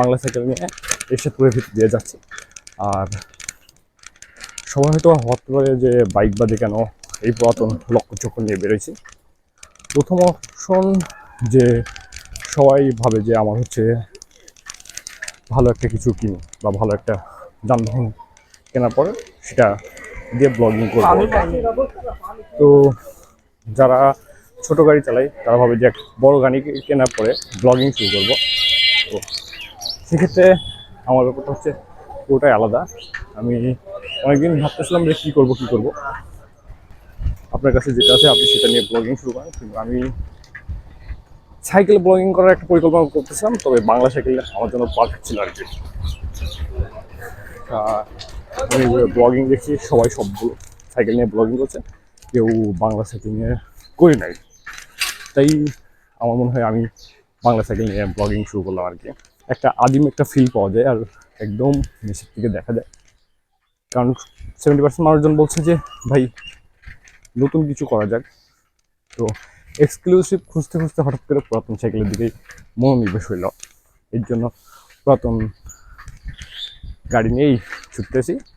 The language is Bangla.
বাংলা সাইকেল নিয়ে এরশাদপুরের ভিতর দিয়ে যাচ্ছি। আর সবাই হয়তো ভাবতে পারে যে বাইক বাদে কেন এই পুরাতন লক্ষ্য চক্র নিয়ে বেরোইছি। প্রথম অপশন যে সবাই ভাবে যে আমার হচ্ছে ভালো একটা কিছু কিনি বা ভালো একটা যানবাহন কেনার পরে সেটা দিয়ে ব্লগিং করব। তো যারা ছোট গাড়ি চালায় তারা ভাবে যে এক বড় গাড়ি কেনার পরে ব্লগিং শুরু করব। তো সেক্ষেত্রে আমার ব্যাপারটা হচ্ছে পুরোটাই আলাদা। আমি অনেকদিন ভাবতেছিলাম যে কী করব কী করব। আপনার কাছে যেটা আছে, আপনি সেটা নিয়ে ব্লগিং শুরু করেন। কিন্তু আমি সাইকেল ব্লগিং করার একটা পরিকল্পনা করতেছিলাম, তবে বাংলা সাইকেল আমার জন্য পারফেক্ট ছিল আর কি। আমি ব্লগিং দেখছি, সবাই সবগুলো সাইকেল নিয়ে ব্লগিং করছে। কেউ বাংলা সাইকেল নিয়ে করি নাই। তাই আমার মনে হয় আমি বাংলা সাইকেল নিয়ে ব্লগিং শুরু করলাম আর কি। একটা আদিম একটা ফিল পাওয়া যায় আর একদম নিচের থেকে দেখা যায়। কারণ সেভেন্টি পার্সেন্ট মানুষজন বলছে যে, ভাই, নতুন কিছু করা যাক। তো এক্সক্লুসিভ খুঁজতে খুঁজতে হঠাৎ করে পুরাতন সাইকেলের দিকেই মনোনিবেশ হইল। এর জন্য পুরাতন গাড়ি নিয়েই ছুটতেছি।